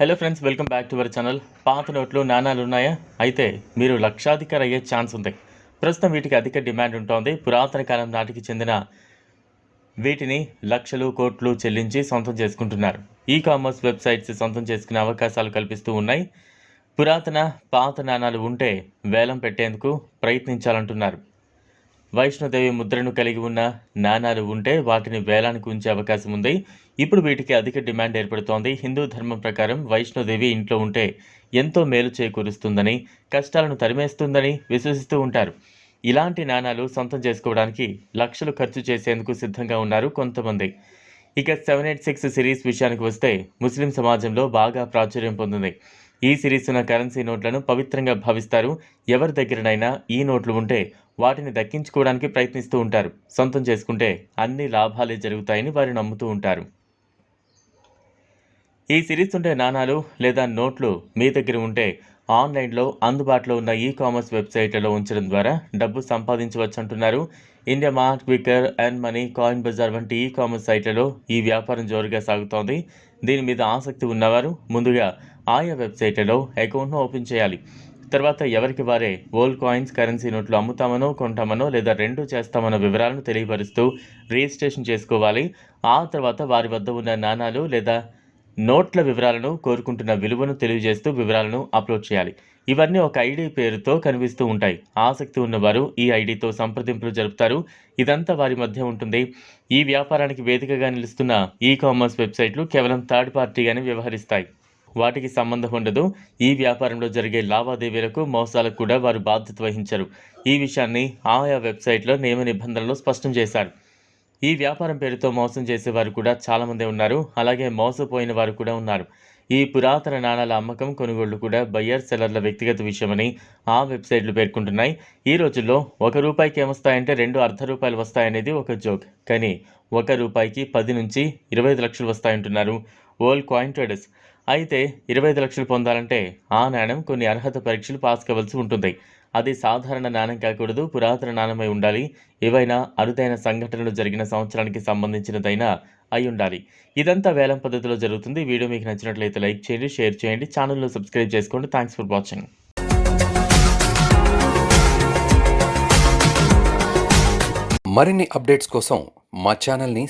Hello friends welcome back to our channel పాత నోట్లు నాణాలు ఉన్నాయా అయితే మీరు లక్షాధికారి అయ్యే ఛాన్స్ ఉంది. ప్రస్తుతం వీటికి అధిక డిమాండ్ ఉంటుంది. పురాతన కాలం నాటికి చెందిన వీటిని లక్షలు కోట్లు చెల్లించి సొంతం చేసుకుంటున్నారు. ఈ కామర్స్ వెబ్సైట్స్ సొంతం చేసుకునే అవకాశాలు కల్పిస్తూ ఉన్నాయి. పురాతన పాత నాణాలు ఉంటే వేలం పెట్టేందుకు ప్రయత్నించాలంటున్నారు. వైష్ణోదేవి ముద్రను కలిగి ఉన్న నాణాలు ఉంటే వాటిని వేలానికి ఉంచే అవకాశం ఉంది. ఇప్పుడు వీటికి అధిక డిమాండ్ ఏర్పడుతోంది. హిందూ ధర్మం ప్రకారం వైష్ణోదేవి ఇంట్లో ఉంటే ఎంతో మేలు చేకూరుస్తుందని కష్టాలను తరిమేస్తుందని విశ్వసిస్తూ ఉంటారు. ఇలాంటి నాణాలు సొంతం చేసుకోవడానికి లక్షలు ఖర్చు చేసేందుకు సిద్ధంగా ఉన్నారు కొంతమంది. ఇక సెవెన్ ఎయిట్ సిక్స్ సిరీస్ విషయానికి వస్తే ముస్లిం సమాజంలో బాగా ప్రాచుర్యం పొందింది. ఈ సిరీస్ ఉన్న కరెన్సీ నోట్లను పవిత్రంగా భావిస్తారు. ఎవరి దగ్గరనైనా ఈ నోట్లు ఉంటే వాటిని దక్కించుకోవడానికి ప్రయత్నిస్తూ ఉంటారు. సొంతం చేసుకుంటే అన్ని లాభాలే జరుగుతాయని వారు నమ్ముతూ ఉంటారు. ఈ సిరీస్ ఉండే నాణాలు లేదా నోట్లు మీ దగ్గర ఉంటే ఆన్లైన్లో అందుబాటులో ఉన్న ఈ కామర్స్ వెబ్సైట్లలో ఉంచడం ద్వారా డబ్బు సంపాదించవచ్చు అంటున్నారు IndiaMART Quikr and money coin bazaar వంటి ఈ కామర్స్ సైట్లలో ఈ వ్యాపారం జోరుగా సాగుతోంది. దీని మీద ఆసక్తి ఉన్నవారు ముందుగా ఆయా వెబ్సైట్లలో అకౌంట్ను ఓపెన్ చేయాలి. తర్వాత ఎవరికి వారే ఓల్డ్ కాయిన్స్ కరెన్సీ నోట్లు అమ్ముతామనో కొంటామనో లేదా రెండు చేస్తామనో వివరాలను తెలియపరుస్తూ రిజిస్ట్రేషన్ చేసుకోవాలి. ఆ తర్వాత వారి వద్ద ఉన్న నాణాలు లేదా నోట్ల వివరాలను కోరుకుంటున్న విలువను తెలియజేస్తూ వివరాలను అప్లోడ్ చేయాలి. ఇవన్నీ ఒక ఐడి పేరుతో కనిపిస్తూ ఉంటాయి. ఆసక్తి ఉన్నవారు ఈ ఐడితో సంప్రదింపులు జరుపుతారు. ఇదంతా వారి మధ్య ఉంటుంది. ఈ వ్యాపారానికి వేదికగా నిలుస్తున్న ఈ కామర్స్ వెబ్సైట్లు కేవలం థర్డ్ పార్టీగానే వ్యవహరిస్తాయి. వాటికి సంబంధం ఉండదు. ఈ వ్యాపారంలో జరిగే లావాదేవీలకు మోసాలకు కూడా వారు బాధ్యత వహించరు. ఈ విషయాన్ని ఆయా వెబ్సైట్లో నియమ నిబంధనలు స్పష్టం చేశారు. ఈ వ్యాపారం పేరుతో మోసం చేసేవారు కూడా చాలామంది ఉన్నారు. అలాగే మోసపోయిన వారు కూడా ఉన్నారు. ఈ పురాతన నాణాల అమ్మకం కొనుగోళ్ళు కూడా బయ్యర్ సెల్లర్ల వ్యక్తిగత విషయమని ఆ వెబ్సైట్లు పేర్కొంటున్నాయి. ఈ రోజుల్లో ఒక రూపాయికి ఏమొస్తాయంటే రెండు అర్ధ రూపాయలు వస్తాయనేది ఒక జోక్. కానీ ఒక రూపాయికి పది నుంచి ఇరవై ఐదు లక్షలు వస్తాయంటున్నారు ఓల్డ్ కాయిన్ ట్రేడర్స్. అయితే ఇరవై ఐదు లక్షలు పొందాలంటే ఆ నాణ్యం కొన్ని అర్హత పరీక్షలు పాస్ కావాల్సి ఉంటుంది. అది సాధారణ నాణ్యం కాకూడదు పురాతన నాణ్యమై ఉండాలి. ఏవైనా అరుదైన సంఘటనలు జరిగిన సంవత్సరానికి సంబంధించినదైనా అయి ఉండాలి. ఇదంతా వేలం పద్ధతిలో జరుగుతుంది. వీడియో మీకు నచ్చినట్లయితే లైక్ చేయండి షేర్ చేయండి. ఛానల్లో సబ్స్క్రైబ్ చేసుకోండి. Thanks for watching. మరిన్ని అప్డేట్స్ కోసం మా ఛానల్ని